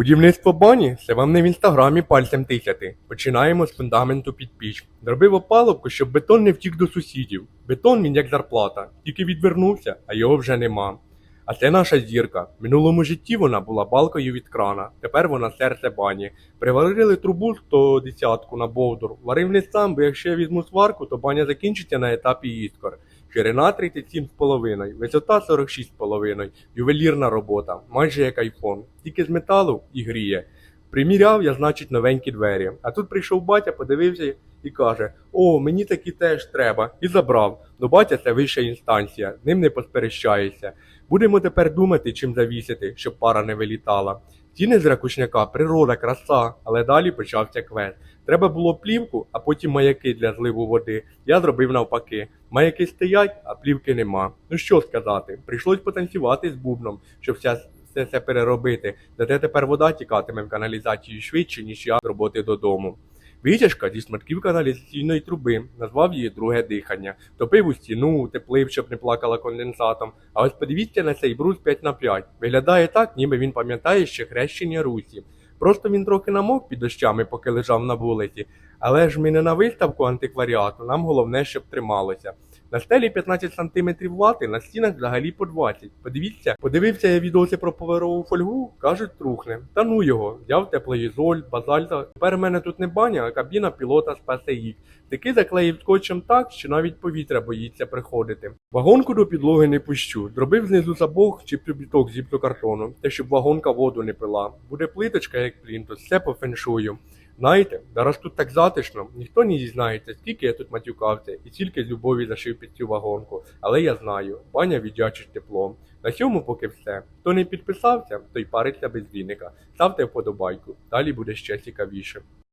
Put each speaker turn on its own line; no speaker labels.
Будівництво бані це вам не в інстаграмі пальцем тисяти. Починаємо з фундаменту під піч. Зробив опалубку, щоб бетон не втік до сусідів. Бетон він як зарплата, тільки відвернувся, а його вже нема. А це наша зірка. В минулому житті вона була балкою від крана. Тепер вона серце бані. Приварили трубу 110 на бовдур. Варив не сам, бо якщо я візьму сварку, то баня закінчиться на етапі іскор. Ширина 37,5, висота 46,5, ювелірна робота, майже як айфон. Тільки з металу і гріє. Приміряв я, значить, новенькі двері. А тут прийшов батя, подивився і каже: О, мені такі теж треба. І забрав. Ну батя це вища інстанція, ним не посперещаєшся. Будемо тепер думати, чим завісити, щоб пара не вилітала. Ціни з ракушняка, природа, краса, але далі почався квест. Треба було плівку, а потім маяки для зливу води. Я зробив навпаки. Маяки стоять, а плівки нема. Ну що сказати, прийшлось потанцювати з бубном, щоб вся все це переробити. Зате тепер вода тікатиме в каналізацію швидше, ніж я з роботи додому. Витяжка зі шматків каналізаційної труби, назвав її друге дихання. Топив у стіну, теплив, щоб не плакала конденсатом. А ось подивіться на цей брус 5 на 5 Виглядає так, ніби він пам'ятає ще хрещення Русі. Просто він трохи намок під дощами, поки лежав на вулиці. Але ж ми не на виставку антикваріату, нам головне, щоб трималося. На стелі 15 см вати, на стінах взагалі по 20. Подивіться, подивився я відоси про поверову фольгу, кажуть, трухне. Та ну його, взяв теплоізоль, базальта. Тепер у мене тут не баня, а кабіна пілота з ПСІ. Таки заклеїв скотчем так, що навіть повітря боїться приходити. Вагонку до підлоги не пущу. Зробив знизу забог чи прибіток з те, щоб вагонка воду не пила. Буде плиточка, як плінтус, все по феншую. Знаєте, зараз тут так затишно, ніхто не дізнається, скільки я тут матюкався і скільки з любові зашив під цю вагонку. Але я знаю, баня віддячить теплом. На цьому поки все. Хто не підписався, той париться без віника. Ставте вподобайку, далі буде ще цікавіше.